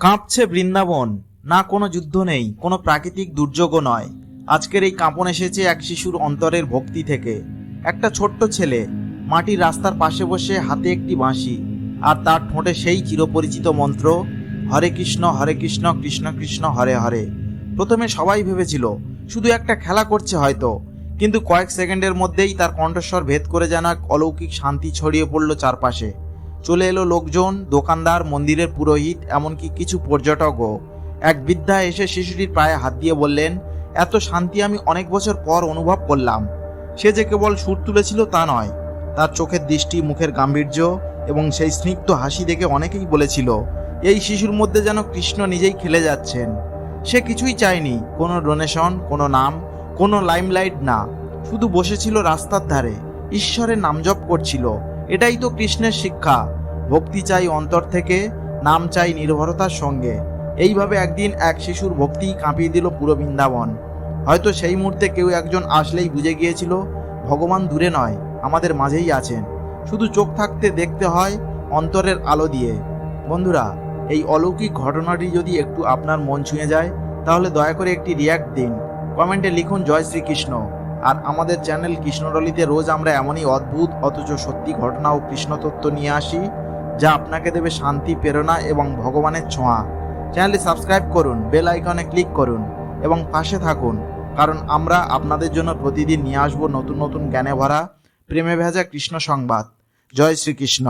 কাঁপছে বৃন্দাবন। না কোনো যুদ্ধ নেই, কোনো প্রাকৃতিক দুর্যোগও নয়। আজকের এই কাঁপন এসেছে এক শিশুর অন্তরের ভক্তি থেকে। একটা ছোট্ট ছেলে, মাটির রাস্তার পাশে বসে হাতে একটি বাঁশি, আর তার ঠোঁটে সেই চিরপরিচিত মন্ত্র, হরে কৃষ্ণ হরে কৃষ্ণ কৃষ্ণ কৃষ্ণ, হরে হরে। প্রথমে সবাই ভেবেছিল, শুধু একটা খেলা করছে হয়তো। কিন্তু কয়েক সেকেন্ডের মধ্যেই তার কণ্ঠস্বর ভেদ করে যেন এক অলৌকিক শান্তি ছড়িয়ে পড়ল চারপাশে। চলে এলো লোকজন, দোকানদার, মন্দিরের পুরোহিত, এমনকি কিছু পর্যটকও। এক বৃদ্ধা এসে শিশুটির পায়ে হাত দিয়ে বললেন, এত শান্তি আমি অনেক বছর পর অনুভব করলাম। সে যে কেবল সুর তুলেছিল তা নয়। তার চোখের দৃষ্টি, মুখের গাম্ভীর্য এবং সেই স্নিগ্ধ হাসি দেখে অনেকেই বলেছিল, এই শিশুর মধ্যে যেন কৃষ্ণ নিজেই খেলে যাচ্ছেন। সে কিছুই চায়নি। কোনো ডোনেশন কোনো নাম, কোনো লাইমলাইট না। শুধু বসেছিল রাস্তার ধারে। ঈশ্বরের নাম জপ করছিল। এটাই তো কৃষ্ণের শিক্ষা। ভক্তি চাই অন্তর থেকে, নাম চাই নির্ভরতার সঙ্গে। এইভাবে একদিন এক শিশুর ভক্তি কাঁপিয়ে দিল পুরো বৃন্দাবন। হয়তো সেই মুহূর্তে কেউ একজন আসলেই বুঝে গিয়েছিল, ভগবান দূরে নয়, আমাদের মাঝেই আছেন। শুধু চোখ থাকতে দেখতে হয় অন্তরের আলো দিয়ে। বন্ধুরা, এই অলৌকিক ঘটনাটি যদি একটু আপনার মন ছুঁয়ে যায়, তাহলে দয়া করে একটি রিয়াক্ট দিন। কমেন্টে লিখুন জয় শ্রীকৃষ্ণ। আর আমাদের চ্যানেল কৃষ্ণডলিতে রোজ আমরা এমনই অদ্ভুত, অথচ সত্যি ঘটনা ও কৃষ্ণতত্ত্ব নিয়ে আসি, যা আপনাকে দেবে শান্তি, প্রেরণা এবং ভগবানের ছোঁয়া। চ্যানেলটি সাবস্ক্রাইব করুন, বেল আইকনে ক্লিক করুন এবং পাশে থাকুন, কারণ আমরা আপনাদের জন্য প্রতিদিন নিয়ে আসব নতুন নতুন জ্ঞানে ভরা, প্রেমে ভেজা কৃষ্ণ সংবাদ। জয় শ্রীকৃষ্ণ।